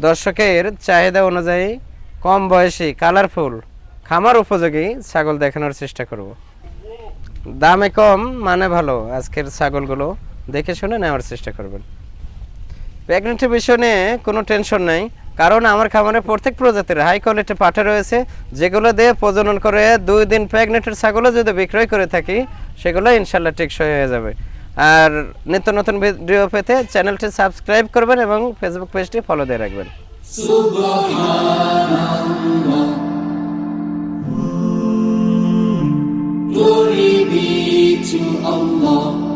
দর্শকের চাহিদা অনুযায়ী কম বয়সী কালারফুল খামার উপযোগী ছাগল দেখানোর চেষ্টা করব। দামে কম মানে ভালো। আজকের ছাগলগুলো দেখে শুনে নেওয়ার চেষ্টা করবেন। প্রেগনেন্টের বিষয় নিয়ে কোনো টেনশন নেই, কারণ আমার খামারে প্রত্যেক প্রজাতির হাই কোয়ালিটি পাঠা রয়েছে। যেগুলো দিয়ে প্রজনন করে দুই দিন প্রেগনেন্টের ছাগলও যদি বিক্রয় করে থাকি, সেগুলো ইনশাল্লাহ টেকসই হয়ে যাবে। আর নিত্য নতুন ভিডিও পেতে চ্যানেলটি সাবস্ক্রাইব করবেন এবং ফেসবুক পেজটি ফলো দিয়ে রাখবেন Glory be to Allah.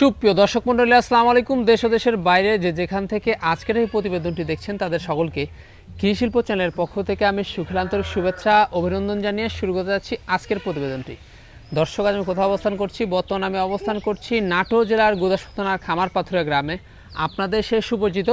সুপ্রিয় দর্শক মন্ডলী আসসালামু আলাইকুম। দেশ দেশের বাইরে যে যেখান থেকে আজকের এই প্রতিবেদনটি দেখছেন, তাদের সকলকে কৃষিশিল্প চ্যানেলের পক্ষ থেকে আমি সুখিলান্তরিক শুভেচ্ছা, অভিনন্দন জানিয়ে শুরু করতে যাচ্ছি আজকের প্রতিবেদনটি। দর্শক, আজ আমি কোথাও অবস্থান করছি? বর্তমানে আমি অবস্থান করছি নাটোর জেলার গোদাসপুর খামার পাথুরা গ্রামে। আপনাদের সে সুপরিচিত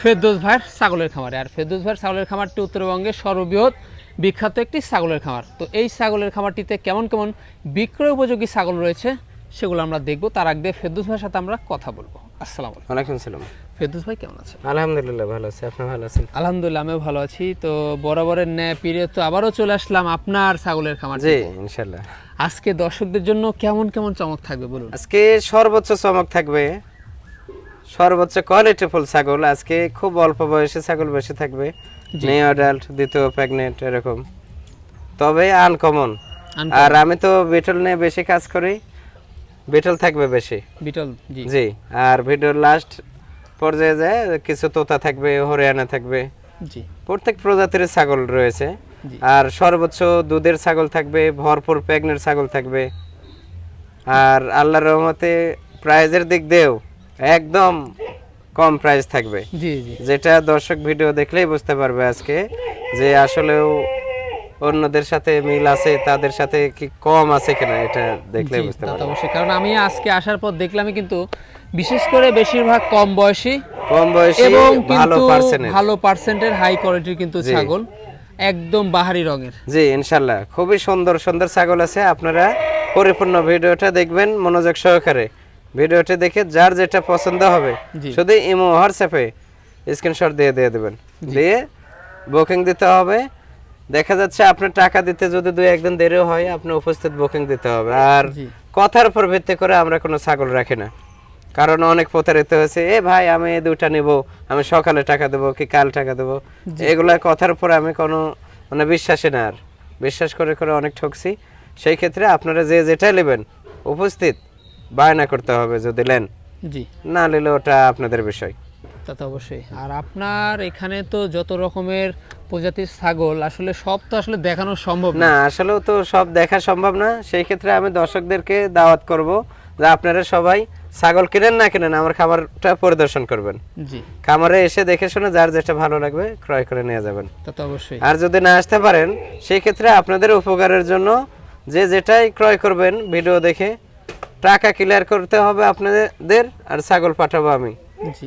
ফেরদোস ভাইয়ের ছাগলের খামারে। আর ফেরদোস ভাইয়ের ছাগলের খামারটি উত্তরবঙ্গের সর্ববৃহৎ বিখ্যাত একটি ছাগলের খামার। তো এই ছাগলের খামারটিতে কেমন কেমন বিক্রয় উপযোগী ছাগল রয়েছে সেগুলো আমরা দেখব। তার আগে ফেরদুস ভাইয়ের সাথে আমরা কথা বলব। আসসালামু আলাইকুম। ওয়ালাইকুম সালাম ফেরদুস ভাই কেমন আছেন? আলহামদুলিল্লাহ ভালো আছি। আপনি ভালো আছেন? আলহামদুলিল্লাহ আমিও ভালো আছি। তো বরাবরের ন্যায় পিরিয়ড তো আবারও চলে আসলাম আপনার ছাগলের খামার জি ইনশাল্লাহ। আজকে দর্শকদের জন্য কেমন কেমন চমক থাকবে বলুন? আজকে সর্বোচ্চ চমক থাকবে। সর্বোচ্চ কোয়ালিটি ফুল ছাগল। আজকে খুব অল্প বয়সে ছাগল বেশি থাকবে। নিউ অ্যাডাল্ট দ্বিতীয় প্রেগনেন্ট এরকম। তবে আনকমন আর আমি তো বিটল নিয়ে বেশি কাজ করি। বিটল থাকবে বেশি? বিটল জি। জি আর ভিডিওর লাস্ট পর্যায়ে যায় কিছু তোতা থাকবে হরিয়ানা থাকবে। জি। প্রত্যেক প্রজাতির ছাগল রয়েছে। আর সর্বোচ্চ দুধের ছাগল থাকবে ভরপুর প্রেগনেন্ট ছাগল থাকবে। আর আল্লাহর রহমতে প্রাইজের দিক দিয়েও একদম কম প্রাইস থাকবে। জি জি। যেটা দর্শক ভিডিও দেখলেই বুঝতে পারবে আজকে যে আসলেও অন্যদের সাথে মিল আছে তাদের সাথে কি কম আছে কিনা এটা দেখলেই জি, বুঝতে তা তো পারবে। অবশ্যই। কারণ আমি আজকে আসার পর দেখলামই কিন্তু বিশেষ করে বেশিরভাগ কম বয়সী কম বয়সী এবং ভালো কিন্তু পার্সেন্ট ভালো পার্সেন্টের হাই কোয়ালিটির কিন্তু ছাগল একদম বাহারি রঙের। জি ইনশাল্লাহ খুবই সুন্দর সুন্দর ছাগল আছে। আপনারা পরিপূর্ণ ভিডিওটা দেখবেন মনোযোগ সহকারে। ভিডিওটা দেখে যার যেটা পছন্দ হবে। শুধু ইমো হোয়াটসঅ্যাপে স্ক্রিনশট দিয়ে দিয়ে দেবেন। দিয়ে বুকিং দিতে হবে। দেখা যাচ্ছে আপনার টাকা দিতে যদি দুই একদিন দেরি হয় আপনি উপস্থিত বুকিং দিতে হবে। আর কথার উপর ভিত্তি করে আমরা কোনো ছাগল রাখি না। কারণ অনেক প্রতারিত হয়েছে এ ভাই আমি এই দুটা নিব আমি সকালে টাকা দেবো কি কাল টাকা দেবো? এগুলা কথার উপর আমি কোনো মানে বিশ্বাসী না আর। বিশ্বাস করে করে অনেক ঠকছি। সেই ক্ষেত্রে আপনারা যে যেটা নেবেন উপস্থিত বায়না করতে হবে যদি নেন। জি। না নিলে ওটা আপনাদের বিষয়। তা তো অবশ্যই। আর আপনার এখানে তো যত রকমের প্রজাতির ছাগল আসলে সব তো আসলে দেখানো সম্ভব না। আসলেও তো সব দেখা সম্ভব না। সেই ক্ষেত্রে আমি দর্শকদেরকে দাওয়াত করব যে আপনারা সবাই ছাগল কিনেন না কিনেন আমার খাবারটা পরিদর্শন করবেন। জি। খামারে এসে দেখে শুনে যার যেটা ভালো লাগবে ক্রয় করে নিয়ে যাবেন। তা তো অবশ্যই। আর যদি না আসতে পারেন সেই ক্ষেত্রে আপনাদের উপকারের জন্য যে যেটাই ক্রয় করবেন ভিডিও দেখে টাকা ক্লিয়ার করতে হবে আপনাদের আর ছাগল পাঠাবো আমি।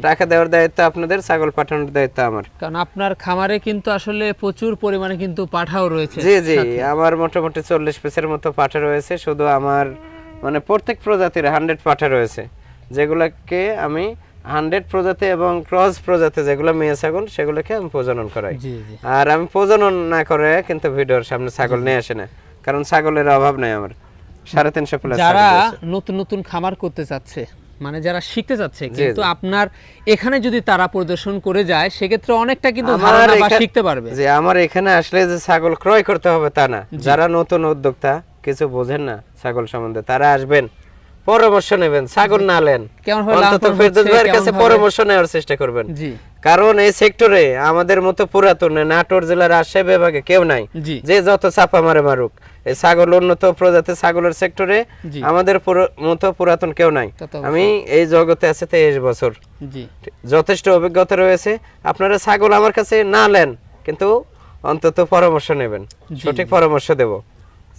টাকা দেওয়ার দায়িত্ব আপনাদের ছাগল পাঠানোর দায়িত্ব আমার। কারণ আপনার খামারে কিন্তু আসলে প্রচুর পরিমাণে কিন্তু পাঠাও রয়েছে জি জি আমার মোটামুটি চল্লিশ পিসের মতো পাঠা রয়েছে শুধু আমার মানে প্রত্যেক প্রজাতির হান্ড্রেড পাঠা রয়েছে যেগুলোকে আমি হান্ড্রেড প্রজাতি এবং ক্রস প্রজাতি যেগুলো মেয়ে ছাগল সেগুলোকে আমি প্রজনন করাই। আর আমি প্রজনন না করে কিন্তু ভিডিওর সামনে ছাগল নিয়ে আসে না কারণ ছাগলের অভাব নেই আমার। সাড়ে তিনশো প্লাস যারা নতুন নতুন খামার করতে চাচ্ছে মানে যারা শিখতে চাচ্ছে কিন্তু আপনার এখানে যদি তারা প্রদর্শন করে যায় সেক্ষেত্রে অনেকটা কিন্তু ধারণা বা শিখতে পারবে। যে আমার এখানে আসলে যে ছাগল ক্রয় করতে হবে তা না। যারা নতুন উদ্যোক্তা কিছু বোঝেন না ছাগল সম্বন্ধে তারা আসবেন। পরামর্শ নেবেন ছাগল না নেন অন্তত ফেরদৌস ভাইয়ের কাছে পরামর্শ নেওয়ার চেষ্টা করবেন। কারণ এই সেক্টরে আমাদের মতো পুরাতন নাটোর জেলার রাজশাহী বিভাগে কেউ নাই। যে যত চাপা মারে মারুক এই ছাগল উন্নত প্রজাতির ছাগলের সেক্টরে আমাদের মতো পুরাতন কেউ নাই। আমি এই জগতে আছে তেইশ বছর। যথেষ্ট অভিজ্ঞতা রয়েছে। আপনারা ছাগল আমার কাছে না নেন কিন্তু অন্তত পরামর্শ নেবেন। সঠিক পরামর্শ দেব।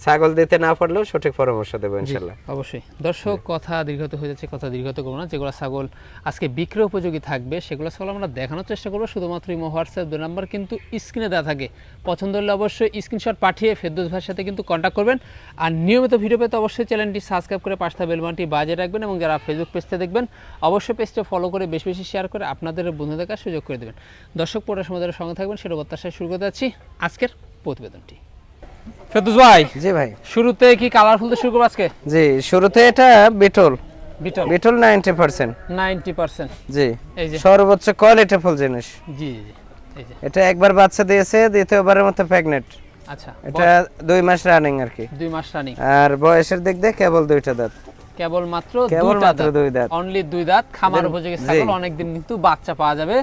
ছাগল দিতে না পারলেও সঠিক পরামর্শ দেবো ইনশাল্লাহ। অবশ্যই। দর্শক কথা দীর্ঘত হয়ে যাচ্ছে কথা দীর্ঘত করব না। যেগুলো ছাগল আজকে বিক্রয় উপযোগী থাকবে সেগুলো ছাগল আমরা দেখানোর চেষ্টা করব। শুধুমাত্র ইমো হোয়াটসঅ্যাপ দুই নাম্বার কিন্তু স্ক্রিনে দেওয়া থাকে। পছন্দ হলে অবশ্যই স্ক্রিনশট পাঠিয়ে ফেরদৌস ভাইয়ের সাথে কিন্তু কন্ট্যাক্ট করবেন। আর নিয়মিত ভিডিও পেতে অবশ্যই চ্যানেলটি সাবস্ক্রাইব করে পাঁচটা বেলবানটি বাজে রাখবেন এবং যারা ফেসবুক পেজতে দেখবেন অবশ্যই পেজটা ফলো করে বেশি বেশি শেয়ার করে আপনাদের বন্ধু দেখার সুযোগ করে দেবেন। দর্শক পড়ার সময় সঙ্গে থাকবেন সেটা প্রত্যাশায় শুরু করতে যাচ্ছি। আজকের প্রতিবেদনটি। ফেরদৌস ভাই জি ভাই। শুরুতে কি কালারফুল দিয়ে শুরু করব আজকে? জি শুরুতে এটা Beetal. Beetal. Beetal ninety percent. Ninety percent. জি। এই যে। সর্বোচ্চ জিনিস। জি জি জি এই যে। এটা একবার বাচ্চা দিয়েছে দ্বিতীয়বারের মতো প্রেগনেন্ট আচ্ছা এটা দুই মাস রানিং আর কি। দুই মাস রানিং আর বয়সের দিক দিয়ে কেবল দুইটা দাঁত। কেবল মাত্র কেবল মাত্র দুই দাঁত। অনলি দুই দাঁত খামার উপযোগী ছাগল অনেকদিন কিন্তু বাচ্চা পাওয়া যাবে।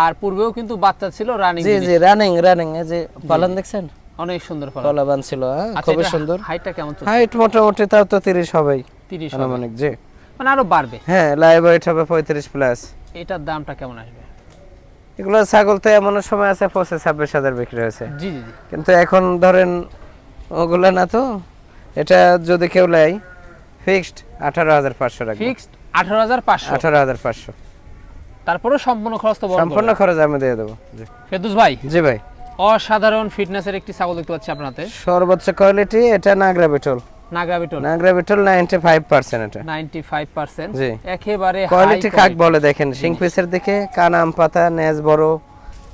আর পূর্বেও কিন্তু বাচ্চা ছিল রানিং জি জি রানিং রানিং এই যে পালন দেখছেন? অনেক সুন্দর কলাবান ছিল হ্যাঁ? আচ্ছা খুবই সুন্দর। হাইটটা কেমন হাইট মোটামুটি তাও তো তিরিশ হবেই। 30 হবে। আনুমানিক জি। মানে আরও বাড়বে। হ্যাঁ লাইভ ওয়েট হবে পঁয়ত্রিশ প্লাস এটার দামটা কেমন আসবে? এগুলো ছাগল তো এমন সময় আছে ছাব্বিশ হাজার বিক্রি হয়েছে। জি জি কিন্তু এখন ধরেন ওগুলা না তো এটা যদি কেউ নেয় ফিক্সড আঠারো হাজার পাঁচশো রাখব ফিক্সড আঠারো হাজার পাঁচশো? আঠারো হাজার পাঁচশো। তারপরেও সম্পূর্ণ খরচ তো সম্পূর্ণ খরচ আমি দিয়ে দেবো ভাই? জি ভাই। অসাধারণ ফিটনেসের একটি ছাগল দেখতে পাচ্ছি আপনাতে সর্বোচ্চ কোয়ালিটি এটা Nagra Beetal. Nagra Beetal. Nagra Beetal ninety five percent এটা। নাইনটি ফাইভ পার্সেন্ট জি। একেবারে কোয়ালিটি কাক বলে দেখেন শিং পিসের দিকে কান আম পাতা নেজ বড়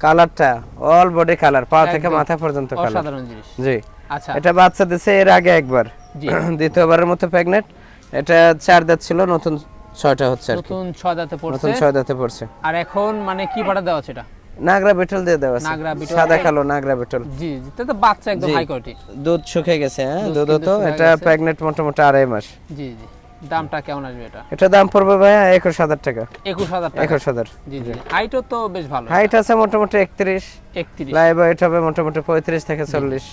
কালারটা অল বডি কালার পা থেকে মাথা পর্যন্ত কালার অসাধারণ জিনিস। জি। আচ্ছা। এটা বাচ্চা দিছে এর আগে একবার। জি। দ্বিতীয়বারের মতো প্রেগনেন্ট এটা চার দাঁত ছিল নতুন ছয়টা হচ্ছে নতুন ছয় দাঁতে পড়ছে। নতুন ছয় দাঁতে পড়ছে। আর এখন মানে কি পাটা দেওয়া আছে এটা? নাগরা বিটল দিয়ে দেওয়া আছে। নাগরা বিটল। সাদা কালো নাগরা বিটল। জি জি তো তো বাচ্চা একদম হাই কোয়ালিটি দুধ শুকিয়ে গেছে হ্যাঁ? দুধ তো। এটা গেছে। প্রেগনেন্ট মোটামুটি আড়াই মাস। জি জি। দামটা কেমন আসবে এটা? এটা দাম পড়বে একুশ হাজার টাকা। একুশ হাজার টাকা। একুশ হাজার। জি জি হাইটও তো বেশ ভালো। হাইট আছে মোটামুটি একত্রিশ। একত্রিশ। লাইভ ওয়েট হবে মোটামুটি পঁয়ত্রিশ থেকে চল্লিশ।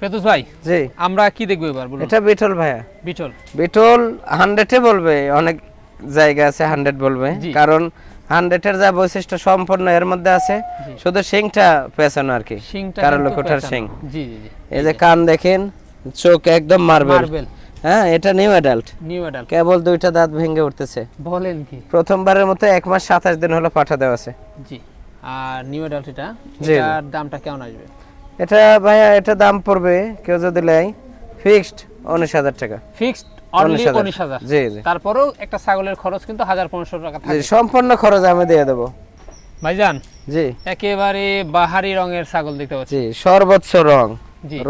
ফেতুস ভাই জি। আমরা কি দেখব এবার বলুন? এটা বিটল ভাইয়া। বিটল। বিটল হান্ড্রেডে বলবে অনেক জায়গা আছে হান্ড্রেড বলবে। কারণ হান্ড্রেডের যা বৈশিষ্ট্য সম্পূর্ণ এর মধ্যে আছে শুধু শিংটা পেছানো আর কি কারও লোকটার। শিং। জি জি জি। এই যে কান দেখেন চোখ একদম মার্বেল হ্যাঁ এটা নিউ অ্যাডাল্ট নিউ অ্যাডাল্ট কেবল দুইটা দাঁত ভেঙে উঠতেছে। বলেন কি? প্রথমবারের মতো এক মাস সাতাশ দিন হলো পাঠা দেওয়া আছে। জি। আর নিউ অ্যাডাল্ট এটা। এটার দামটা কেমন আসবে? এটা ভাইয়া এটা দাম পড়বে কেউ যদি নেয় ফিক্সড উনিশ হাজার টাকা। ফিক্সড অনলি 19,000 উনিশ হাজার। জি জি। তারপরেও একটা ছাগলের খরচ কিন্তু হাজার পনেরোশো টাকা থাকে। সম্পূর্ণ খরচ আমি দিয়ে দেবো। ভাইজান জি। একেবারে বাহারি রঙের ছাগল দেখতে পাচ্ছি। সর্বোচ্চ রং।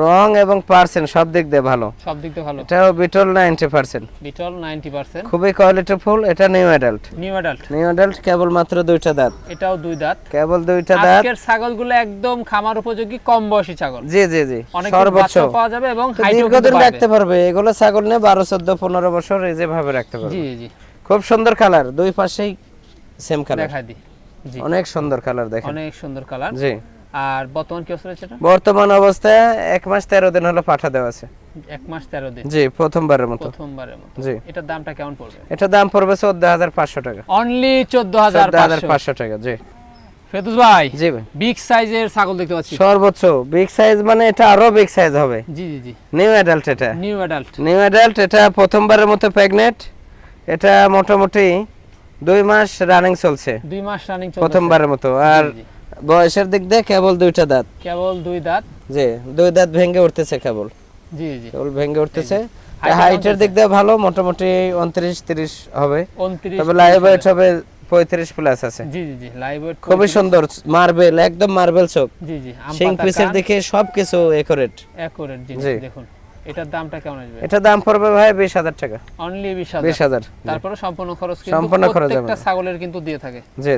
রং এবং পার্সেন্ট সব দিক দিয়ে ভালো। সব দিক দিয়ে ভালো। এটাও Beetal ninety percent Beetal ninety percent খুবই কোয়ালিটি ফুল এটা new adult new adult new adult কেবল মাত্র দুইটা দাঁত। এটাও দুই দাঁত। কেবল দুইটা দাঁত। আজকের ছাগলগুলো একদম খামার উপযোগী কম বয়সী ছাগল। জি জি জি। অনেক সর্বোচ্চ। পাওয়া যাবে এবং দীর্ঘদিন রাখতে পারবে। এগুলো ছাগল নিয়ে বারো চোদ্দ পনেরো বছর এই যেভাবে রাখতে পারবে। জি জি। খুব সুন্দর কালার দুই পাশেই সেম কালার দেখাই দি জি। অনেক সুন্দর কালার দেখেন। অনেক সুন্দর কালার জি। আর বর্তমান কি অবস্থা এটা? বর্তমান অবস্থায় এক মাস তেরো দিন হলো পাঠা দেওয়া আছে। এক মাস তেরো দিন। জি প্রথমবারের মতো। প্রথমবারের মতো। জি। এটার দামটা কেমন পড়বে? এটা দাম পড়বে চোদ্দ হাজার পাঁচশো টাকা। অনলি চোদ্দ হাজার চোদ্দ হাজার পাঁচশো টাকা জি। ভাই জি ভাই। বিগ সাইজের ছাগল দেখতে পাচ্ছি। সর্বোচ্চ বিগ সাইজ মানে এটা আরও বিগ সাইজ হবে। জি জি জি। নিউ অ্যাডাল্ট এটা। নিউ অ্যাডাল্ট নিউ অ্যাডাল্ট এটা প্রথমবারের মতো প্রেগনেন্ট এটা মোটামুটি দুই মাস রানিং চলছে। দুই মাস রানিং প্রথমবারের মতো। আর। বয়সের দিক দিয়ে কেবল দুইটা দাঁত। কেবল দুই দাঁত? জি দুই দাঁত ভেঙে উঠতেছে কেবল। জি জি। কেবল ভেঙে উঠতেছে। হাইটের দিক দিয়ে ভালো মোটামুটি উনত্রিশ তিরিশ হবে। উনত্রিশ তবে লাইভ ওয়েট হবে। পঁয়ত্রিশ প্লাস আছে। জি জি জি লাইভ ওয়েট খুবই সুন্দর মার্বেল একদম মার্বেল চোখ জি জি পাতা পিসের দিকে সবকিছু একুরেট জিনিস জি। দেখুন এটার দামটা কেমন আসবে? এটা দাম পড়বে ভাই বিশ হাজার টাকা। অনলি বিশ বিশ হাজার। হাজার তারপরে সম্পূর্ণ খরচ কিন্তু সম্পূর্ণ খরচ প্রত্যেকটা ছাগলের কিন্তু দিয়ে থাকে। জি।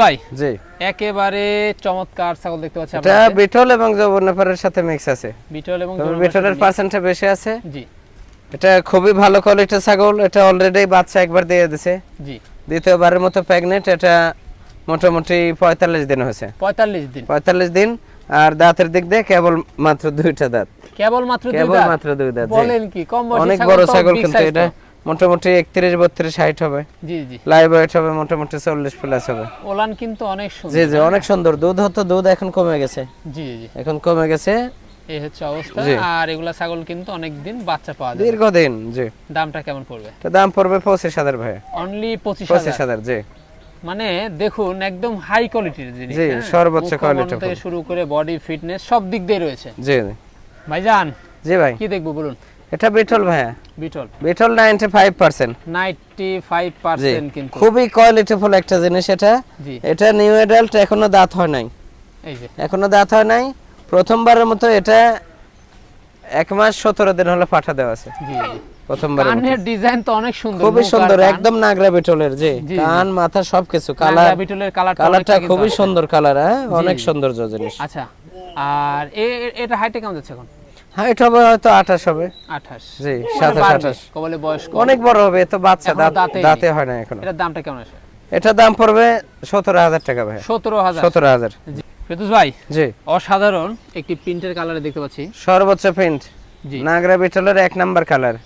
ভাই জি। একেবারে চমৎকার ছাগল দেখতে পাচ্ছি এটা বিটল এবং সাথে মিক্স আছে। বিটল এবং বিটলের পার্সেন্টটা বেশি আছে। জি। এটা খুবই ভালো কোয়ালিটির ছাগল এটা অলরেডি বাচ্চা একবার দিয়ে দিছে। জি। দ্বিতীয়বারের মতো প্রেগনেন্ট এটা মোটামুটি পঁয়তাল্লিশ দিন হয়েছে। পঁয়তাল্লিশ দিন। পঁয়তাল্লিশ দিন আর দাঁতের দিক দিয়ে কেবল মাত্র দুইটা দাঁত। কেবল মাত্র কেবল দাঁত? মাত্র দুই দাঁত বলেন কি কম অনেক বড় ছাগল কিন্তু এটা। মোটামুটি একত্রিশ বত্রিশ হাইট হবে। জি জি। লাইভ ওয়েট হবে মোটামুটি চল্লিশ প্লাস হবে। ওলান কিন্তু অনেক সুন্দর। জি জি অনেক সুন্দর। দুধ হতো দুধ এখন কমে গেছে। জি জি। এখন কমে গেছে। এই হচ্ছে অবস্থা। আর এগুলা ছাগল কিন্তু অনেকদিন বাচ্চা পাওয়া যায় দীর্ঘদিন জি। দামটা কেমন পড়বে? তো দাম পড়বে পঁচিশ হাজার ভাই অনলি পঁচিশ পঁচিশ হাজার জি। মানে দেখুন একদম হাই কোয়ালিটির জিনিস জি, হ্যাঁ? সর্বোচ্চ quality থেকে শুরু করে বডি ফিটনেস সব দিক দিয়ে রয়েছে। জি। ভাইজান জি ভাই। কি দেখব বলুন? এটা বিটল ভাইয়া। Beetal. Beetal ninety five percent ninety five জি। পার্সেন্ট কিন্তু। খুবই কোয়ালিটিফুল একটা জিনিস এটা। এটা নিউ অ্যাডাল্ট এখনও দাঁত হয় নাই। এই যে। এখনও দাঁত হয় নাই। প্রথমবারের মতো এটা এক মাস সতেরো দিন হলো পাঠা দেওয়া আছে। জি মতো। কানের ডিজাইন তো অনেক সুন্দর খুবই সুন্দর একদম নাগরা বিটলের জি। জি, কান মাথা সবকিছু নাগরা কালার বিটলের কালারটা কালারটা খুবই সুন্দর কালার হ্যাঁ? অনেক জি। সৌন্দর্য জিনিস। আচ্ছা আর এটা হাইটে কেমন যাচ্ছে এখন? হাইট হবে হয়তো আঠাশ হবে। আঠাশ। জি সাতাশ আঠাশ। কবলে বয়স্ক অনেক বড় হবে তো বাচ্চা দাঁত হয় না এখনও। এটার দামটা কেমন আসে? এটার দাম পড়বে সতেরো হাজার টাকা ভাই সতেরো হাজার। সতেরো হাজার। ফেতুস ভাই জি। অসাধারণ একটি প্রিন্টের কালারে দেখতে পাচ্ছি। সর্বোচ্চ প্রিন্ট। জি। নাগরা বিটলের এক নাম্বার কালার।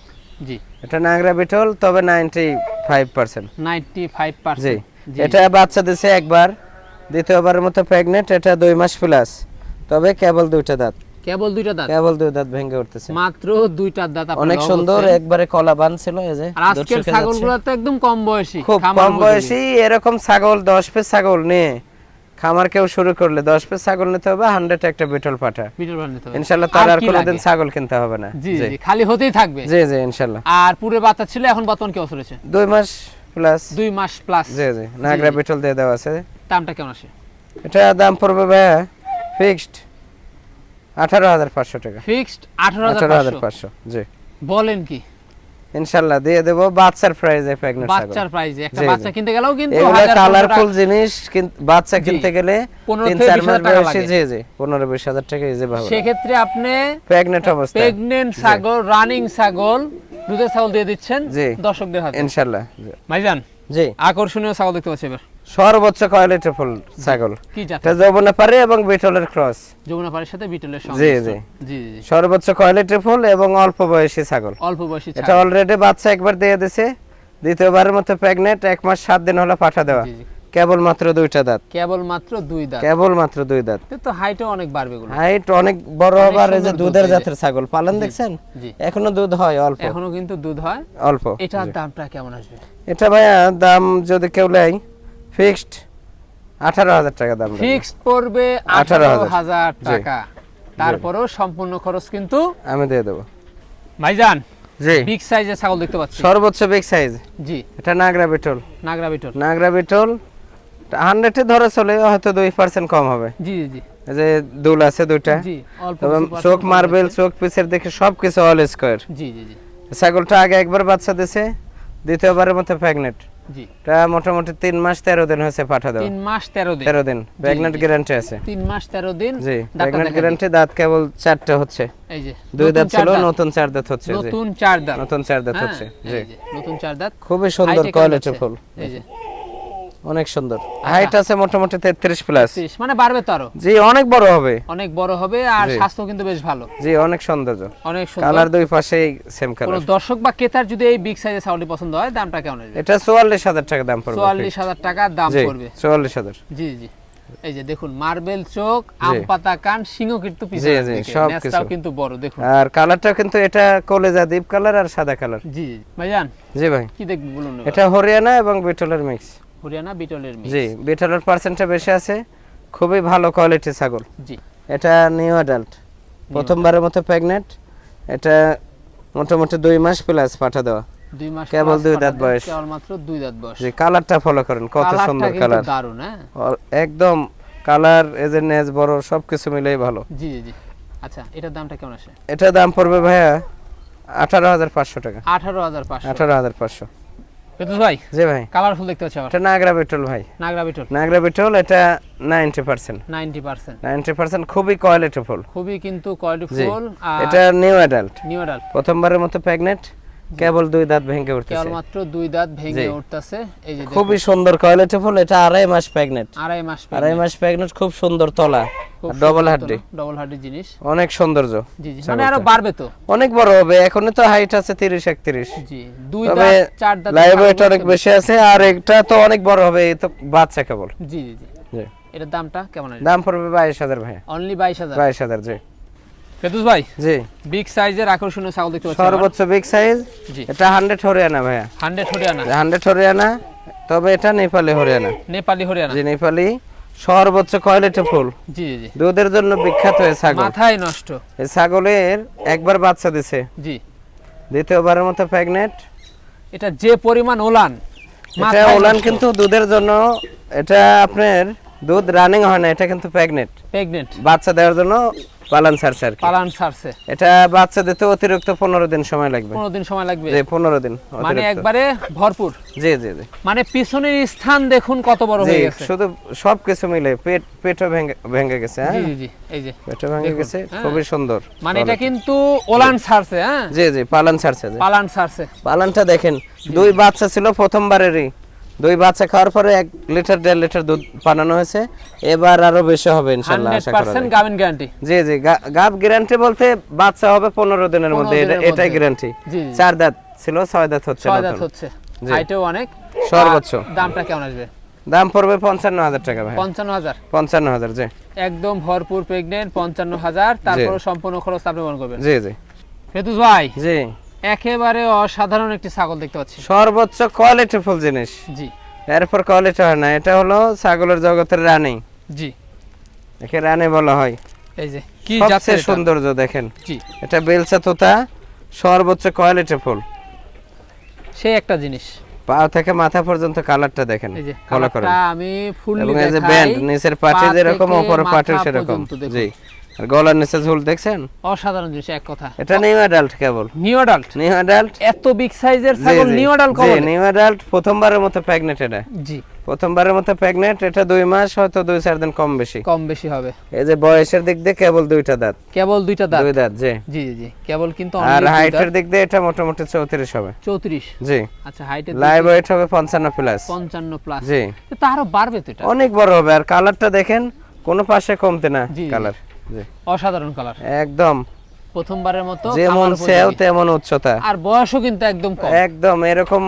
জি। এটা নাগরা বিটল তবে ninety five percent. Ninety five জি। এটা বাচ্চা দিছে একবার দ্বিতীয়বারের মতো প্রেগনেন্ট এটা দুই মাস প্লাস তবে কেবল দুইটা দাঁত। কেবল দুইটা দাঁত? কেবল দুই দাঁত ভেঙে উঠতেছে। মাত্র দুইটা দাঁত অনেক সুন্দর একবারে কলা বান ছিল এই যে আর আজকের ছাগলগুলো তো একদম কম বয়সী খুব কম বয়সী এরকম ছাগল দশ পিস ছাগল নিয়ে খামার কেউ শুরু করলে দশ পিস ছাগল নিতে হবে হান্ড্রেড একটা বিটল পাঠা। বিটল নিতে হবে। ইনশাল্লাহ তার আর কোনোদিন ছাগল কিনতে হবে না। জি জি। খালি হতেই থাকবে। জি জি ইনশাল্লাহ। আর পুরো বাচ্চা ছিল এখন বর্তমান কি রয়েছে? দুই মাস প্লাস দুই মাস প্লাস জি জি নাগরা। বিটল দিয়ে দেওয়া আছে। দামটা কেমন আসে? এটা দাম পড়বে ভাইয়া ফিক্সড আঠারো হাজার পাঁচশো টাকা। ফিক্সড আঠারো হাজার পাঁচশো? জি। বলেন কি? ইনশাল্লাহ দিয়ে দেবো বাচ্চার প্রাইজে প্রেগনেন্ট ছাগল। বাচ্চার প্রাইজে একটা। বাচ্চা কিনতে গেলেও কিন্তু এগুলো কালারফুল জিনিস বাচ্চা কিনতে গেলে পনেরো তিন থেকে চার বিশ মাস টাকা বয়সে। জি জি। পনেরো বিশ হাজার টাকা ইজি পাবে সেক্ষেত্রে আপনি প্রেগনেন্ট অবস্থা প্রেগনেন্ট ছাগল রানিং ছাগল দুধের ছাগল দিয়ে দিচ্ছেন জি। দর্শকদের হাতে। ইনশাল্লাহ ভাইজান জি। আকর্ষণীয় ছাগল দেখতে পাচ্ছি এবার। সর্বোচ্চ কোয়ালিটি ফুল ছাগল। কি জাত এটা যৌবনে পারে এবং বিটলের ক্রস যমুনা সাথে বিটলের জি, জি। জি জি সর্বোচ্চ কোয়ালিটি ফুল এবং অল্প বয়সী ছাগল। অল্প বয়সী এটা অলরেডি বাচ্চা একবার দিয়ে দিছে। দ্বিতীয়বারের মতো প্রেগনেন্ট এক মাস সাত দিন হলো পাঠা দেওয়া। কেবল মাত্র দুইটা দাঁত। কেবল মাত্র দুই দাঁত। কেবল মাত্র দুই দাঁত। তো হাইটও অনেক বাড়বে গুলো হাইট অনেক বড় হবার এই যে দুধের দুধ জাতের ছাগল। পালন দেখছেন? এখনও দুধ হয় অল্প। এখনও কিন্তু দুধ হয়। অল্প। এটার দামটা কেমন আসবে? এটা ভাইয়া দাম যদি কেউ নেয় ফিক্সড আঠারো হাজার টাকা দাম ফিক্সড পড়বে 18,000 আঠারো হাজার টাকা। তারপরেও সম্পূর্ণ খরচ কিন্তু আমি দিয়ে দেবো। ভাইজান জি। বিগ সাইজের ছাগল দেখতে পাচ্ছি। সর্বোচ্চ বিগ সাইজ জি। এটা নাগরা বিটল। নাগরা বিটল। নাগরা বিটল হান্ড্রেডে ধরে চলে হয়তো দুই পার্সেন্ট কম হবে। জি জি যে দুল আছে দুইটা। এবং চোখ মার্বেল চোখ পিসের দেখে সবকিছু অল স্কোয়ার জি জি জি। ছাগলটা আগে একবার বাচ্চা দিছে দ্বিতীয়বারের মধ্যে প্রেগনেন্ট। জি। এটা মোটামুটি তিন মাস তেরো দিন হয়েছে পাঠা তিন মাস তেরো দিন। তেরো দিন। প্রেগনেন্ট গ্যারান্টি আছে। তিন মাস তেরো দিন জি প্রেগনেন্ট গ্যারান্টি দাঁত কেবল চারটে হচ্ছে। এই যে দুই দাঁত ছিল নতুন চার দাঁত হচ্ছে নতুন চার দাঁত। নতুন চার দাঁত হ্যাঁ, হচ্ছে জি। নতুন চার দাঁত। খুবই সুন্দর কোয়ালিটি ফুল। এই যে। অনেক সুন্দর। হাইট আছে মোটামুটি তেত্রিশ প্লাস 30, মানে বাড়বে তো আরও। জি অনেক বড় হবে। অনেক বড় হবে আর স্বাস্থ্য কিন্তু বেশ ভালো। জি অনেক সৌন্দর্য। অনেক সুন্দর। কালার দুই পাশেই সেম কোনো কালার দর্শক বা ক্রেতার যদি এই বিগ সাইজের ছাগলটি পছন্দ হয় দামটা কেমন আসবে এটা চুয়াল্লিশ হাজার টাকা দাম পড়বে। চুয়াল্লিশ হাজার টাকা দাম পড়বে। চুয়াল্লিশ হাজার। জি জি। এই যে দেখুন মার্বেল চোখ আম পাতা কান সিংহ কিন্তু জি, পিছনে জি, সব কিছু। কিন্তু বড় দেখুন। আর কালারটা কিন্তু এটা কলেজা দ্বীপ কালার আর সাদা কালার জি জি ভাইজান জি ভাই। কি দেখবি বলুন এটা হরিয়ানা এবং বিটলের মিক্স হরিয়ানা বিটলের জি বিটলের পার্সেন্টটা বেশি আছে। খুবই ভালো কোয়ালিটির ছাগল। জি। এটা নিউ অ্যাডাল্ট প্রথমবারের মতো প্রেগনেন্ট এটা মোটামুটি দুই মাস প্লাস পাঠা দেওয়া। দুই মাস কেবল দুই দাঁত বয়স। কেবল মাত্র দুই দাঁত বয়স। যে কালারটা ফলো করেন কত সুন্দর কালার দারুণ হ্যাঁ? একদম কালার এজে নেজ বড় সবকিছু মিলেই ভালো। জি জি জি। আচ্ছা এটার দামটা কেমন আসে? এটা দাম পড়বে ভাইয়া আঠারো হাজার পাঁচশো টাকা। আঠারো হাজার পাঁচশো। আঠারো হাজার পাঁচশো। পেতুস ভাই? জি ভাই। কালারফুল দেখতে পাচ্ছি এটা নাগরা পেট্রোল ভাই। নাগরা পেট্রোল। নাগরা পেট্রোল এটা ninety percent. Ninety percent. Ninety percent খুবই কোয়ালিটি ফুল। খুবই কিন্তু কোয়ালিটিফুল এটা নিউ অ্যাডাল্ট নিউ অ্যাডাল্ট প্রথমবারের মতো প্রেগনেন্ট কেবল দুই দাঁত ভেঙে উঠতেছে। কেবলমাত্র দুই দাঁত ভেঙে উঠতেছে। এই যে খুবই সুন্দর কোয়ালিটি ফুল এটা আড়াই মাস প্রেগনেন্ট। আড়াই মাস আড়াই মাস প্রেগনেন্ট খুব সুন্দর তলা ডবল হাড্ডি। ডবল হার্ডি জিনিস। অনেক সৌন্দর্য। জি জি মানে আরও বাড়বে তো। অনেক বড় হবে এখনই তো হাইট আছে তিরিশ একত্রিশ। জি দুই দাঁত চার দাঁত লাইভ ওয়েট অনেক বেশি আছে আর এটা তো অনেক বড় হবে এই তো বাচ্চা কেবল। জি জি জি। এটার দামটা কেমন আসবে দাম পড়বে বাইশ হাজার ভাই অনলি বাইশ হাজার। বাইশ হাজার জি। ভাই জি। বিগ সাইজের আকর্ষণীয় ছাগল দেখতে পাচ্ছি সর্বোচ্চ বিগ সাইজ। এটা হান্ড্রেড হরিয়ানা ভাইয়া। হান্ড্রেড হরিয়ানা। হান্ড্রেড হরিয়ানা তবে এটা নেপালি হরিয়ানা। নেপালি হরিয়ানা। জি নেপালি। সর্বোচ্চ কোয়ালিটি ফুল? জি জি, দুধের জন্য বিখ্যাত এই ছাগল। মাথায় নষ্ট। এই ছাগলের একবার বাচ্চা দিছে। জি। দ্বিতীয়বারের মতো প্রেগনেন্ট এটা যে পরিমাণ ওলান এটা ওলান কিন্তু দুধের জন্য এটা আপনার দুধ রানিং হয় না এটা কিন্তু প্রেগনেন্ট বাচ্চা দেওয়ার জন্য পালন ছাড়ছে আর পালান ছাড়ছে এটা বাচ্চা দিতে অতিরিক্ত পনেরো দিন সময় লাগবে। পনেরো দিন সময় লাগবে। জি দিন মানে একবারে ভরপুর। জি জি জি। মানে পিছনের স্থান দেখুন কত বড় হয়ে গেছে। শুধু সব কিছু মিলে পেট পেটও ভেঙে ভেঙে গেছে হ্যাঁ? জি জি এই যে। পেটও ভেঙে গেছে হ্যাঁ। খুবই সুন্দর মানে এটা কিন্তু ওলান ছাড়ছে হ্যাঁ? জি জি পালন ছাড়ছে পালান ছাড়ছে পালনটা দেখেন দুই বাচ্চা ছিল প্রথমবারেরই। দুই বাচ্চা খাওয়ার পরে এক লিটার দেড় লিটার দুধ বানানো হয়েছে। এবার আরও বেশি হবে ইনশাল্লাহ হান্ড্রেড আশা করা যায়। গাবেন গ্যারান্টি জি জি গাব গ্যারান্টি বলতে বাচ্চা হবে পনেরো দিনের মধ্যে এটাই গ্যারান্টি। চার দাঁত ছিল ছয় দাঁত হচ্ছে ছয় দাঁত হচ্ছে। জি। অনেক। সর্বোচ্চ। দামটা কেমন আসবে? দাম পড়বে পঞ্চান্ন হাজার টাকা ভাই। পঞ্চান্ন হাজার। পঞ্চান্ন হাজার জি। একদম ভরপুর প্রেগনেন্ট পঞ্চান্ন হাজার। তারপরে সম্পূর্ণ খরচ আপনি বহন করবেন। জি জি। ফেতুস ভাই। জি। একেবারে অসাধারণ একটি ছাগল দেখতে পাচ্ছি। সর্বোচ্চ কোয়ালিটি ফুল জিনিস। জি। এরপর কোয়ালিটি হয় না এটা হলো ছাগলের জগতের রানী। জি। একে রানী বলা হয়। এই যে কি যাচ্ছে সৌন্দর্য দেখেন। জি। এটা বেলচা তোতা সর্বোচ্চ কোয়ালিটি ফুল। সে একটা জিনিস। পা থেকে মাথা পর্যন্ত কালারটা দেখেন এই যে ফলো কালারটা আমি ফুললি এবং এই যে ব্যান্ড নিচের পাটি যেরকম থেকে উপরের পাটি সেরকম। জি। আর গলার নিচে ঝুল দেখছেন? অসাধারণ জিনিস এক কথা। এটা নিউ অ্যাডাল্ট কেবল। New adult? New adult. এত বিগ সাইজের ছাগল নিউ অ্যাডাল্ট কবে নিউ অ্যাডাল্ট প্রথমবারের মতো প্রেগনেন্ট এটা। জি। প্রথমবারের মতো প্রেগনেন্ট এটা দুই মাস হয়তো দুই চার দিন কম বেশি। কম বেশি হবে। এই যে বয়সের দিক দিয়ে কেবল দুইটা দাঁত। কেবল দুইটা দাঁত? দুই দাঁত জি। জি জি কেবল কিন্তু আর হাইটের দিক দিয়ে এটা মোটামুটি চৌত্রিশ হবে। চৌত্রিশ? জি। আচ্ছা হাইটের লাইভ ওয়েট হবে পঞ্চান্ন প্লাস পঞ্চান্ন প্লাস জি। তো আরও বাড়বে তো এটা। অনেক বড় হবে। আর কালারটা দেখেন কোনো পাশে কমতে না। কালার অসাধারণ কালার একদন প্রথমবারের মতো যেমন সেও তেমন উচ্চতা। আর বয়সও কিন্তু একদম কম। একদম এরকম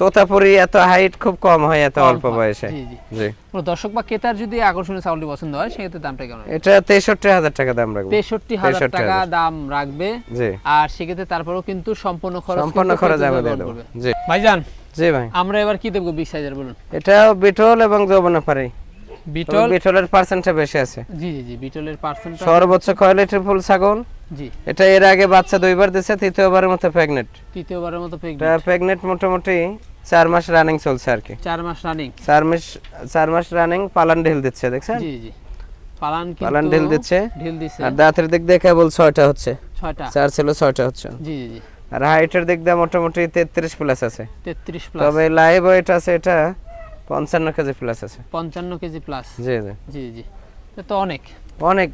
তোতাপুরি এত হাইট খুব কম হয় এত অল্প বয়সে। জি জি। দর্শক বা ক্রেতার যদি আকর্ষণীয় ছাগলটি পছন্দ হয় সেক্ষেত্রে দামটা কেমন এটা তেষট্টি হাজার টাকা দাম রাখব। তেষট্টি হাজার 63,000 টাকা দাম রাখবে। জি। আর সেক্ষেত্রে তারপরেও কিন্তু সম্পূর্ণ খরচ সম্পূর্ণ খরচ আমি দেবো। জি। ভাইজান জি ভাই। আমরা এবার কি দেখব বিগ সাইজের বলুন? এটাও বিটল এবং যৌবনে পারি বিটল। বিটলের পার্সেন্টটা বেশি আছে। জি জি জি বিটলের পার্সেন্ট সর্বোচ্চ কোয়ালিটির ফুল ছাগল? জি। এটা এর আগে বাচ্চা দুইবার দিছে তৃতীয়বারের মতো প্রেগনেন্ট তৃতীয়বারের মতো এটা প্রেগনেন্ট প্রেগনেন্ট মোটামুটি চার মাস রানিং চলছে আর কি। চার মাস রানিং চার মাস চার মাস রানিং পালান ঢিল দিচ্ছে দেখছেন? জি জি পালান কিন্তু পালান ঢিল দিচ্ছে। ঢিল দিছে। আর দাঁতের দিক দিয়ে কেবল ছয়টা হচ্ছে। ছয়টা। চার ছিল ছয়টা হচ্ছে। জি জি জি। আর হাইটের দিক দিয়ে মোটামুটি তেত্রিশ প্লাস আছে। তেত্রিশ প্লাস তবে লাইভ ওয়েট আছে এটা পঞ্চান্ন কেজি প্লাস আছে। পঞ্চান্ন কেজি প্লাস জি জি। জি জি। তো অনেক। অনেক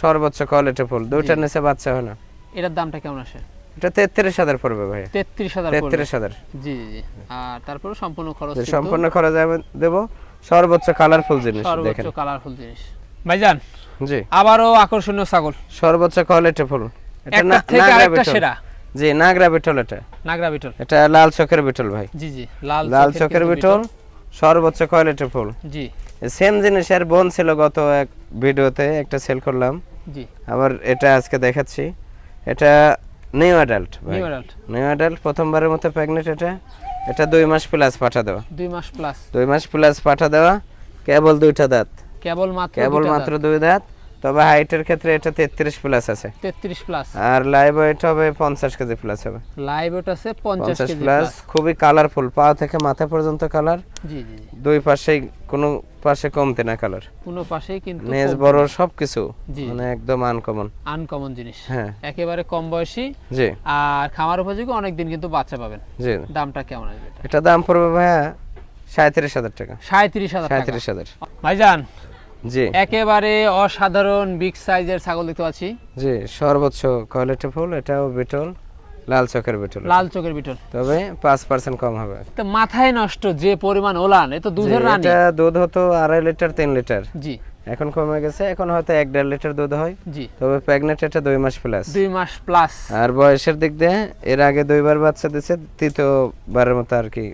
সর্বোচ্চ কোয়ালিটি ফুল। দুইটার। নিচে বাচ্চা হয় না। এটার দামটা কেমন আসে? এটা তেত্রিশ হাজার পড়বে ভাই তেত্রিশ হাজার পড়বে। তেত্রিশ হাজার। জি জি জি। আর তারপরে সম্পূর্ণ খরচ সম্পূর্ণ খরচ আমি দেবো। সর্বোচ্চ কালারফুল জিনিস সর্বোচ্চ দেখেন। কালারফুল জিনিস। ভাইজান জি। আবারও আকর্ষণীয় ছাগল। সর্বোচ্চ কোয়ালিটি ফুল। এটা না- থেকে নাগরা আরেকটা সেরা। জি নাগরা বিটল এটা। নাগরা বিটল। এটা লাল চোখের বিটল ভাই। জি জি লাল লাল চোখের বিটল। সর্বোচ্চ কোয়ালিটি ফুল। জি। সেম জিনিস এর বোন ছিল গত এক ভিডিওতে একটা সেল করলাম। জি। আবার এটা আজকে দেখাচ্ছি। এটা new adult new adult new adult প্রথমবারের মতো প্রেগনেন্ট এটা। এটা দুই মাস প্লাস পাঠা দেওয়া। দুই মাস প্লাস দুই মাস প্লাস পাঠা দেওয়া। কেবল দুইটা দাঁত। কেবল মাত্র কেবল মাত্র দুই দাঁত। তবে হাইটের ক্ষেত্রে এটা তেত্রিশ প্লাস আছে। তেত্রিশ প্লাস আর লাইভ ওয়েট হবে পঞ্চাশ কেজি প্লাস হবে। লাইভ ওটা আছে পঞ্চাশ পঞ্চাশ কেজি প্লাস খুবই কালারফুল পা থেকে মাথা পর্যন্ত কালার জি জি দুই পাশেই কোনো পাশে কমতে না কালার কোনো পাশেই কিন্তু নেজ বড় সবকিছু জি। মানে একদম আনকমন আনকমন জিনিস। হ্যাঁ। একেবারে কম বয়সী। জি। আর খামার উপযোগী অনেকদিন কিন্তু বাচ্চা পাবেন। জি। দামটা কেমন আসবে এটা দাম পড়বে ভাইয়া সাঁত্রিশ হাজার টাকা। সাঁত্রিশ হাজার টাকা। সাঁত্রিশ হাজার। ভাইজান জি। একেবারে অসাধারণ বিগ সাইজের ছাগল দেখতে পাচ্ছি। জি সর্বোচ্চ কোয়ালিটি ফুল এটাও বিটল লাল চোখের বিটল। লাল চোখের বিটল। তবে পাঁচ পার্সেন্ট কম হবে। তো মাথায় নষ্ট যে পরিমাণ ওলান এ তো দুধের রানী। এটা দুধ হতো আড়াই লিটার তিন লিটার। জি। এখন কমে গেছে এখন হয়তো এক দেড় লিটার দুধ হয়। জি। তবে প্রেগনেন্ট এটা দুই মাস প্লাস দুই মাস প্লাস আর বয়সের দিক দিয়ে এর আগে দুইবার বাচ্চা দিছে তৃতীয়বারের মতো আর কি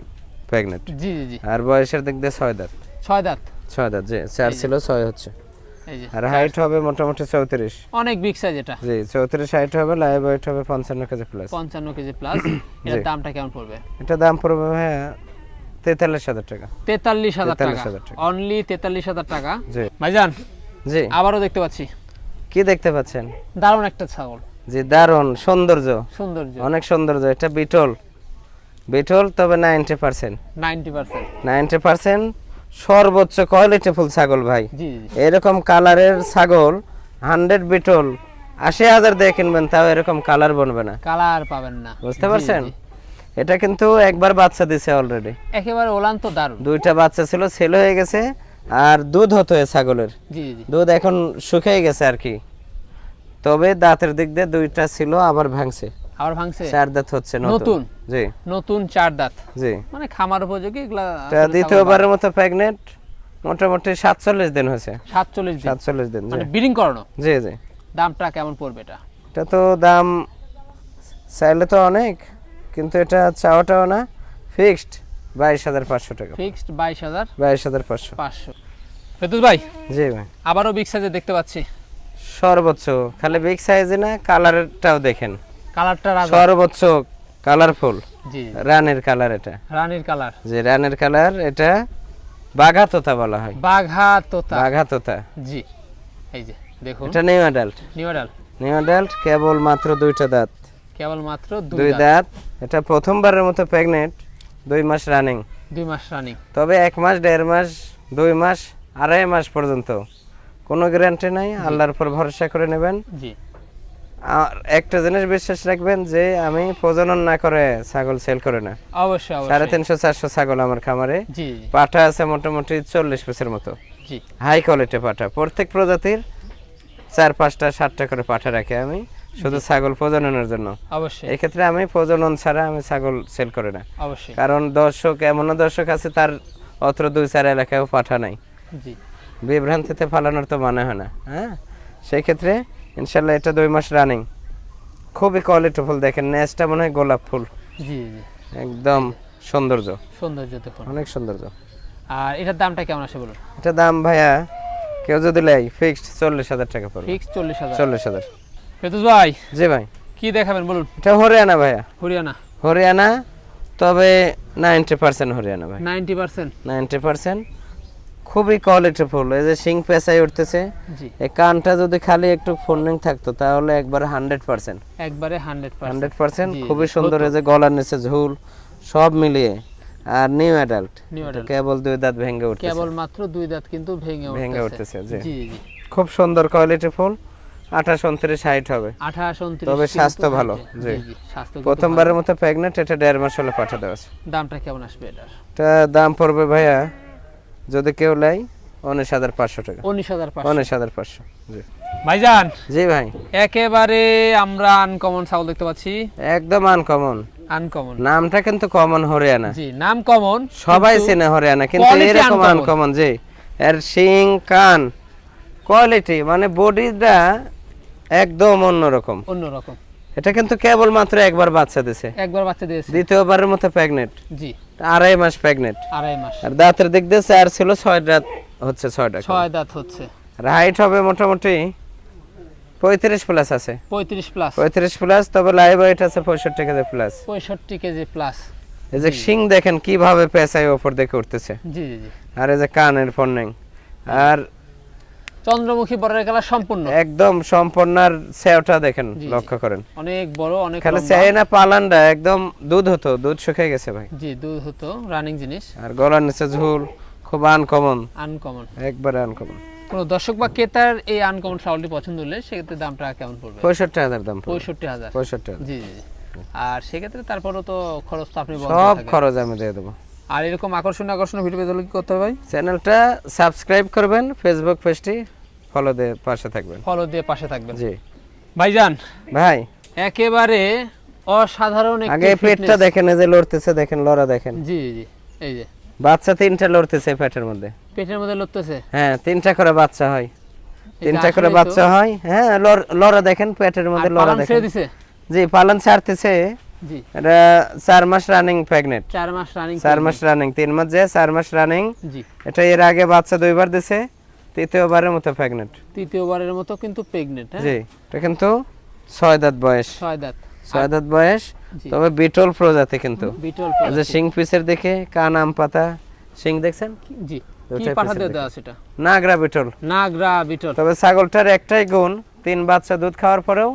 প্রেগনেন্ট জি জি। আর বয়সের দিক দিয়ে ছয় দাঁত। ছয় দাঁত। ছয় দাঁত জি চার ছিল ছয় হচ্ছে। আর হাইট হবে মোটামুটি চৌত্রিশ। অনেক বিগ সাইজ এটা। জি চৌত্রিশ হাইট হবে লাইভ ওয়েট হবে পঞ্চান্ন কেজি প্লাস পঞ্চান্ন কেজি প্লাস এর দামটা কেমন পড়বে? এটা দাম পড়বে ভাইয়া তেতাল্লিশ হাজার টাকা। তেতাল্লিশ হাজার 43,000 টাকা টাকা। অনলি তেতাল্লিশ হাজার টাকা। জি। ভাইজান জি। আবারও দেখতে পাচ্ছি। কি দেখতে পাচ্ছেন? দারুণ একটা ছাগল। জি দারুণ সৌন্দর্য। সৌন্দর্য। অনেক সৌন্দর্য এটা বিটল। বিটল তবে ninety percent ninety percent ninety percent সর্বোচ্চ কোয়ালিটি ফুল ছাগল ভাই? এরকম কালারের ছাগল হান্ড্রেড বিটল আশি হাজার দিয়ে কিনবেন তাও এরকম কালার বনবে না। কালার পাবেন না। বুঝতে পারছেন? এটা কিন্তু একবার বাচ্চা দিছে অলরেডি একেবারে ওলান তো দারুণ। দুইটা বাচ্চা ছিল ছেলে হয়ে গেছে আর দুধ হতো এ ছাগলের। দুধ এখন শুকিয়ে গেছে আর কি। তবে দাঁতের দিক দিয়ে দুইটা ছিল আবার ভাঙছে। আবার ভাঙছে? চার দাঁত হচ্ছে নতুন? জি। নতুন চার দাঁত? জি। মানে খামার উপযোগী এগুলা দ্বিতীয়বারের মতো প্রেগনেন্ট মোটামুটি সাতচল্লিশ দিন হয়েছে। সাতচল্লিশ দিন? সাতচল্লিশ দিন জি। মানে বিডিং করানো? জি জি। দামটা কেমন পড়বে এটা? এটা তো দাম চাইলে তো অনেক কিন্তু এটা চাওয়াটাও না। ফিক্সড বাইশ হাজার পাঁচশো টাকা। ফিক্সড বাইশ হাজার বাইশ হাজার পাঁচশো। পাঁচশো। ফেতুস ভাই জি ভাই। আবারও বিগ সাইজে দেখতে পাচ্ছি। সর্বোচ্চ খালি বিগ সাইজে না কালারটাও দেখেন। কালারটা রাজা? সর্বোচ্চ কালারফুল। জি। রানের কালার এটা। রানীর কালার। যে রানের কালার এটা বাঘা তোতা বলা হয়। বাঘা তোতা বাঘা তোতা জি। এই যে দেখুন। এটা new adult new adult new adult কেবল মাত্র দুইটা দাঁত। কেবল মাত্র দুই দাঁত। এটা প্রথমবারের মতো প্রেগনেন্ট দুই মাস রানিং দুই মাস রানিং তবে এক মাস দেড় মাস দুই মাস আড়াই মাস পর্যন্ত। কোনো গ্যারান্টি নাই আল্লাহর উপর ভরসা করে নেবেন। জি। একটা জিনিস বিশ্বাস রাখবেন যে আমি প্রজনন না করে ছাগল সেল করে না। অবশ্যই সাড়ে তিনশো চারশো ছাগল আমার খামারে। জি। পাঠা আছে মোটামুটি চল্লিশ পিসের মতো। হাই কোয়ালিটি পাঠা। প্রত্যেক প্রজাতির চার পাঁচটা সাতটা করে পাঠা রাখি আমি শুধু ছাগল প্রজননের জন্য। অবশ্যই। এক্ষেত্রে আমি প্রজনন ছাড়া আমি ছাগল সেল করি না। অবশ্যই। কারণ দর্শক এমনও দর্শক আছে তার অত্র দুই চার এলাকায়ও পাঠা নাই। জি। বিভ্রান্তিতে ফালানোর তো মানে হয় না হ্যাঁ? সেই ক্ষেত্রে ইনশাল্লাহ এটা দুই মাস রানিং খুবই কোয়ালিটি ফুল দেখেন নেসটা মনে হয় গোলাপ ফুল। জি জি। একদম সৌন্দর্য। সৌন্দর্য দেখুন অনেক সৌন্দর্য। আর এটার দামটা কেমন আসে বলুন? এটা দাম ভাইয়া কেউ যদি লেয় ফিক্সড চল্লিশ হাজার টাকা পড়বে। ফিক্সড চল্লিশ হাজার। চল্লিশ হাজার। ফেতুস ভাই জি ভাই। কি দেখাবেন বলুন? এটা হরিয়ানা ভাইয়া। হরিয়ানা। হরিয়ানা তবে নাইনটি পার্সেন্ট হরিয়ানা ভাই। নাইনটি পার্সেন্ট নাইনটি পার্সেন্ট খুবই কোয়ালিটি ফুল। এই যে সিং পেঁচাই উঠতেছে। জি। এই কানটা যদি খালি একটু ফোল্ডিং থাকতো তাহলে একবার হান্ড্রেড পার্সেন্ট একবারে হান্ড্রেড হান্ড্রেড পার্সেন্ট খুবই সুন্দর এই যে গলার নিচে ঝুল সব মিলিয়ে। আর নিউ অ্যাডাল্ট কেবল দুই দাঁত ভেঙে উঠতেছে। কেবল মাত্র দুই দাঁত কিন্তু ভেঙে ভেঙে উঠতেছে। জি। খুব সুন্দর কোয়ালিটি ফুল। আঠাশ উনত্রিশ হাইট হবে। আঠাশ উনত্রিশ তবে স্বাস্থ্য ভালো, জি। প্রথমবারের মতো প্রেগনেন্ট এটা দেড় মাস হলে পাঠা দেওয়া আছে। দামটা কেমন আসবে এটার? এটা দাম পড়বে ভাইয়া যদি কেউ লাই উনিশ হাজার পাঁচশো টাকা। উনিশ হাজার উনিশ হাজার পাঁচশো জি। ভাইজান? জি ভাই। একেবারে আমরা আনকমন ছাগল দেখতে পাচ্ছি। একদম আনকমন আনকমন নামটা কিন্তু কমন হরিয়ানা। জি নাম কমন সবাই চেনে হরিয়ানা কিন্তু এরকম আনকমন জি। এর শিং কান কোয়ালিটি মানে বডিটা একদম অন্যরকম। অন্যরকম। এটা কিন্তু কেবল মাত্র একবার বাচ্চা দিছে। একবার বাচ্চা দিয়েছে। দ্বিতীয়বারের মতো প্রেগনেন্ট জি। আড়াই মাস প্রেগনেন্ট আড়াই মাস। আর দাঁতের দিক দিয়ে চার ছিল ছয় দাঁত হচ্ছে ছয়টা ছয় দাঁত হচ্ছে। আর হাইট হবে মোটামুটি পঁয়ত্রিশ প্লাস আছে। পঁয়ত্রিশ প্লাস পঁয়ত্রিশ প্লাস তবে লাইভ ওয়েট আছে পঁয়ষট্টি কেজি প্লাস পঁয়ষট্টি কেজি প্লাস এই যে শিং দেখেন কীভাবে পেঁচায় ওপর দেখে উঠতেছে জি জি জি। আর এই যে কানের ফর্নিং আর চন্দ্রমুখী বর্ডার কালার সম্পূর্ণ? একদম সম্পূর্ণ আর সেওটা দেখেন লক্ষ্য করেন। অনেক বড় অনেক খালি পালানটা একদম দুধ হতো দুধ শুকিয়ে গেছে ভাই। জি দুধ হতো রানিং জিনিস। আর গলার নিচে ঝুল খুব আনকমন আনকমন একবারে আনকমন কোনো দর্শক বা ক্রেতার এই আনকমন ছাগলটি পছন্দ হলে সেক্ষেত্রে দামটা কেমন পড়বে? পঁয়ষট্টি হাজার দাম পঁয়ষট্টি হাজার। পঁয়ষট্টি জি জি। আর সেক্ষেত্রে তারপরও তো খরচ তো আপনি সব খরচ আমি দিয়ে দেবো। আর এরকম আকর্ষণীয় আকর্ষণীয় ভিডিও পেতে হলে কি করতে হবে ভাই? চ্যানেলটা সাবস্ক্রাইব করবেন ফেসবুক পেজটি ফলো দিয়ে পাশে থাকবেন। ফলো দিয়ে পাশে থাকবেন। জি। ভাইজান ভাই। একেবারে অসাধারণ আগে পেটটা দেখেন এই যে লড়তেছে দেখেন লড়া দেখেন। জি জি এই যে। বাচ্চা তিনটা লড়তেছে পেটের মধ্যে। পেটের মধ্যে লড়তেছে? হ্যাঁ তিনটা করে বাচ্চা হয়। তিনটা করে বাচ্চা হয় হ্যাঁ লড়- দেখেন পেটের মধ্যে লড়া পালন দেখেন। জি পালন ছাড়তেছে। জি। এটা চার মাস রানিং মাস রানিং মাস রানিং মাস যে চার মাস রানিং জি। এটা এর আগে বাচ্চা দুইবার দিছে তৃতীয়বারের মতো তৃতীয়বারের মতো কিন্তু হ্যাঁ? জি এটা কিন্তু দাঁত বয়স। দাঁত। বয়স তবে বিটল প্রজাতি কিন্তু। বিটল প্রজাতি। শিং পিসের দেখে কান আম পাতা শিং দেখছেন? জি কি পাঠা পিছের দিয়ে দিকে। নাগরা বিটল। নাগরা বিটল। তবে ছাগলটার একটাই গুণ তিন বাচ্চা দুধ খাওয়ার পরেও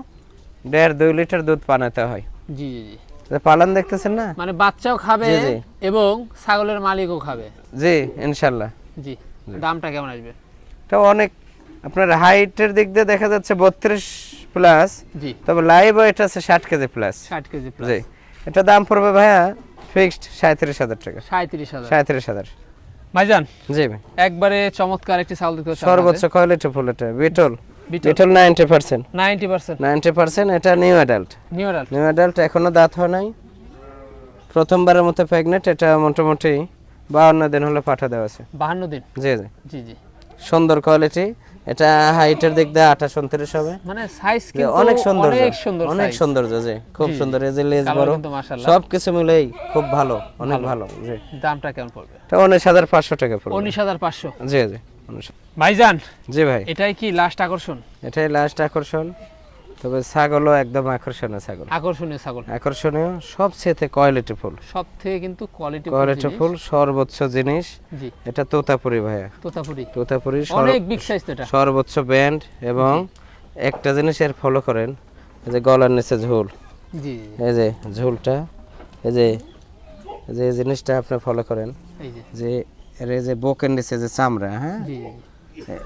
দেড় দুই লিটার দুধ পানাতে হয়। জি জি জি। পালন দেখতেছেন না? মানে বাচ্চাও খাবে। এবং ছাগলের মালিকও খাবে। জি ইনশাল্লাহ জি দামটা কেমন আসবে? এটা অনেক আপনার হাইটের দিক দিয়ে দেখা যাচ্ছে বত্রিশ প্লাস জি। তবে লাইভ এটা আছে ষাট কেজি প্লাস। ষাট কেজি জি। এটা দাম পড়বে ভাইয়া ফিক্সড সাঁত্রিশ হাজার টাকা। সাঁত্রিশ হাজার। সাঁত্রিশ হাজার। ভাইজান জি ভাই। একবারে চমৎকার একটি ছাগল দেখতে সর্বোচ্চ কোয়ালিটি ফুল এটা Beetal. Beetal. Beetal ninety percent. Ninety percent. Ninety percent এটা new adult. New order new adult এখনও দাঁত হয় নাই। প্রথমবারের মতো প্রেগনেন্ট এটা মোটামুটি বাউন্ন দিন হলে পাঠা দেওয়া আছে। বাহান্ন দিন? জি জি। জি জি। সুন্দর কোয়ালিটি। এটা হাইটের দিক দিয়ে আঠাশ উনত্রিশ হবে। মানে সাইজ কিন্তু অনেক সুন্দর। অনেক সুন্দর অনেক। সৌন্দর্য জি খুব সুন্দর এই যে লেজ বড়। কিন্তু মাশাআল্লাহ। সব কিছু মিলেই খুব ভালো অনেক ভালো জি। দামটা কেমন পড়বে? এটা উনিশ হাজার পাঁচশো টাকা পড়বে। উনিশ হাজার পাঁচশো। জি জি। ভাইজান জি ভাই। এটাই কি লাস্ট আকর্ষণ? এটাই লাস্ট আকর্ষণ। তবে ছাগলও একদম আকর্ষণীয় ছাগল। আকর্ষণীয় ছাগল। আকর্ষণীয় সবচেয়ে কোয়ালিটি ফুল সব থেকে কিন্তু কোয়ালিটি কোয়ালিটি ফুল সর্বোচ্চ জিনিস। জি। এটা তোতাপুরি ভাইয়া। তোতাপুরি। তোতাপুরি অনেক বিগ সাইজ এটা। সর্বোচ্চ ব্যান্ড এবং একটা জিনিস এর ফলো করেন এই যে গলার নিচে ঝুল। জি জি, এই যে ঝুলটা এই যে যে জিনিসটা আপনি ফলো করেন এই যে। যে এর এই যে বুকের নিচে যে চামড়া হ্যাঁ?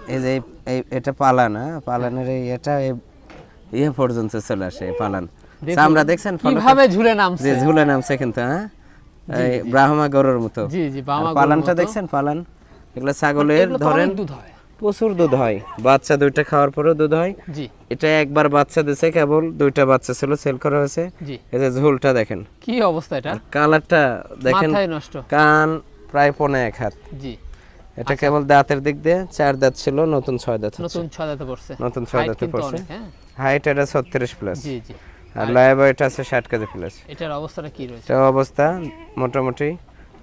এই যে এই- এটা পালান হ্যাঁ? পালানের এই এটা ইয়ে পর্যন্ত চলে আসে পালান। চামড়া দেখছেন কীভাবে ঝুলে নামছে? যে ঝুলে নামছে কিন্তু হ্যাঁ? এই ব্রাহ্মা গরুর মতো। জি জি পালানটা দেখছেন? পালান। এগুলো ছাগলের ধরেন দুধ হয়। প্রচুর দুধ হয়। বাচ্চা দুইটা খাওয়ার পরেও দুধ হয়। জি। এটা একবার বাচ্চা দিছে কেবল দুইটা বাচ্চা ছিল সেল করা হয়েছে। জি। এই যে ঝুলটা দেখেন। কি অবস্থা এটা? কালারটা দেখেন মাথায় নষ্ট। কান প্রায় পনে এক হাত। জি। এটা কেবল দাঁতের দিক দিয়ে চার দাঁত ছিল নতুন ছয় দাঁত নতুন ছদাতে পড়ছে। নতুন ছয় দাঁতে পড়ছে। হ্যাঁ? হাইট এটা ছত্রিশ প্লাস জি জি। আর লাইভ এটা আছে ষাট কেজি প্লাস এটার অবস্থাটা কি রয়েছে? এটা অবস্থা মোটামুটি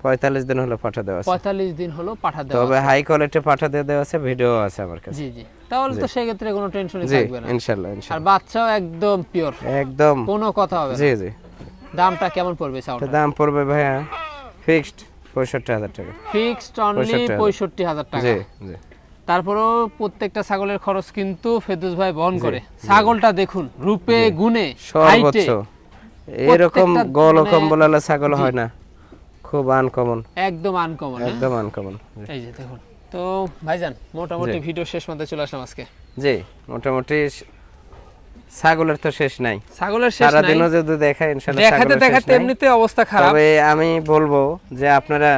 পঁয়তাল্লিশ দিন হলে পাঠা দেওয়া আছে। পঁয়তাল্লিশ দিন হলো পাঠা দেওয়া তবে হাই কোয়ালিটি পাঠা দিয়ে দেওয়া আছে ভিডিও আছে আমার কাছে। জি জি। তাহলে তো সেক্ষেত্রে কোনো টেনশনই থাকবে না। ইনশাল্লাহ আর ইনশাল্লাহ বাচ্চাও একদম পিওর একদম। কোনো কথা হবে না। জি জি। দামটা কেমন পড়বে এটা দাম পড়বে ভাইয়া ফিক্সড পঁয়ষট্টি হাজার টাকা। ফিক্সড অনলি পঁয়ষট্টি হাজার। টাকা। তারপরেও প্রত্যেকটা ছাগলের খরচ কিন্তু ফেদুস ভাই বহন করে। ছাগলটা দেখুন রূপে গুণে সর্বোচ্চ। এরকম গোল মানে- কম্বলালা ছাগল হয় না। খুব আনকমন একদম আনকমন একদম আনকমন এই যে দেখুন। তো ভাইজান মোটামুটি ভিডিও শেষ মধ্যে চলে আসলাম আজকে। জি মোটামুটি ছাগলের তো শেষ নাই। ছাগলের শেষ নাই। সারাদিনও যদি দেখায় ইনশাল্লাহ দেখাতে দেখাতে। এমনিতে অবস্থা খারাপ। তবে আমি বলব যে আপনারা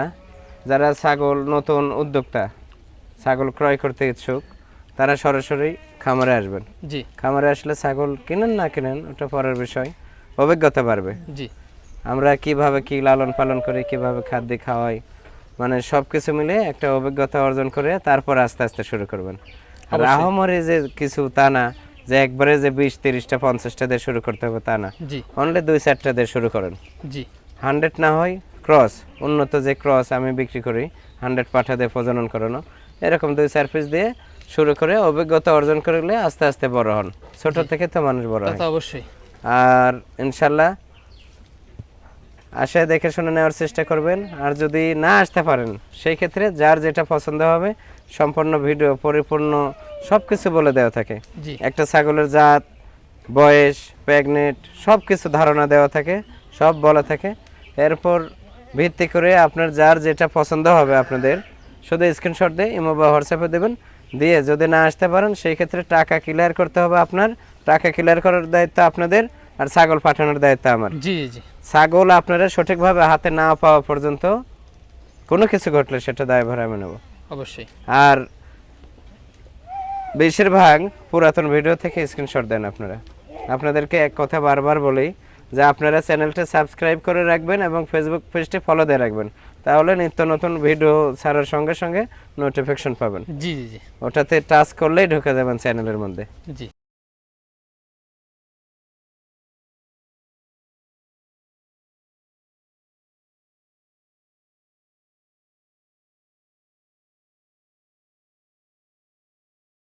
যারা ছাগল নতুন উদ্যোক্তা ছাগল ক্রয় করতে ইচ্ছুক তারা সরাসরি খামারে আসবেন। জি। খামারে আসলে ছাগল কিনেন না কিনেন ওটা পরের বিষয়। অভিজ্ঞতা বাড়বে। জি। আমরা কীভাবে কি লালন পালন করি কীভাবে খাদ্য খাওয়াই মানে সব কিছু মিলে একটা অভিজ্ঞতা অর্জন করে তারপর আস্তে আস্তে শুরু করবেন। আর। আহমরে যে কিছু তা না যে একবারে যে বিশ তিরিশটা পঞ্চাশটা দিয়ে শুরু করতে হবে তা না। জি। অনলি দুই চারটা দিয়ে শুরু করেন। জি। হান্ড্রেড না হয় ক্রস উন্নত যে ক্রস আমি বিক্রি করি হান্ড্রেড পাঠা দিয়ে প্রজনন করানো এরকম দুই চার পিস দিয়ে শুরু করে অভিজ্ঞতা অর্জন করলে আস্তে আস্তে বড় হন। ছোট থেকে তো মানুষ বড় হয়। অবশ্যই। আর ইনশাল্লাহ আশায় দেখে শুনে নেওয়ার চেষ্টা করবেন। আর যদি না আসতে পারেন সেই ক্ষেত্রে যার যেটা পছন্দ হবে সম্পূর্ণ ভিডিও পরিপূর্ণ সব কিছু বলে দেওয়া থাকে। একটা ছাগলের জাত বয়স প্রেগনেন্ট সব কিছু ধারণা দেওয়া থাকে সব বলা থাকে। এরপর ভিত্তি করে আপনার যার যেটা পছন্দ হবে আপনাদের শুধু স্ক্রিনশট দিয়ে ইমো বা হোয়াটসঅ্যাপে দেবেন। দিয়ে যদি না আসতে পারেন সেই ক্ষেত্রে টাকা ক্লিয়ার করতে হবে আপনার। টাকা ক্লিয়ার করার দায়িত্ব আপনাদের আর ছাগল পাঠানোর দায়িত্ব আমার। জি জি। ছাগল আপনারা সঠিকভাবে হাতে না পাওয়া পর্যন্ত কোনো কিছু ঘটলে সেটা দায়ভার আমি নেব। অবশ্যই। আর বেশিরভাগ পুরাতন ভিডিও থেকে স্ক্রিনশট দেন আপনারা। আপনাদেরকে এক কথা বারবার বলি যে আপনারা চ্যানেলটা সাবস্ক্রাইব করে রাখবেন এবং ফেসবুক পেজটি ফলো দিয়ে রাখবেন। তাহলে নিত্য নতুন ভিডিও ছাড়ার সঙ্গে সঙ্গে নোটিফিকেশন পাবেন। জি জি জি। ওটাতে টাচ করলেই ঢুকে যাবেন চ্যানেলের মধ্যে। জি।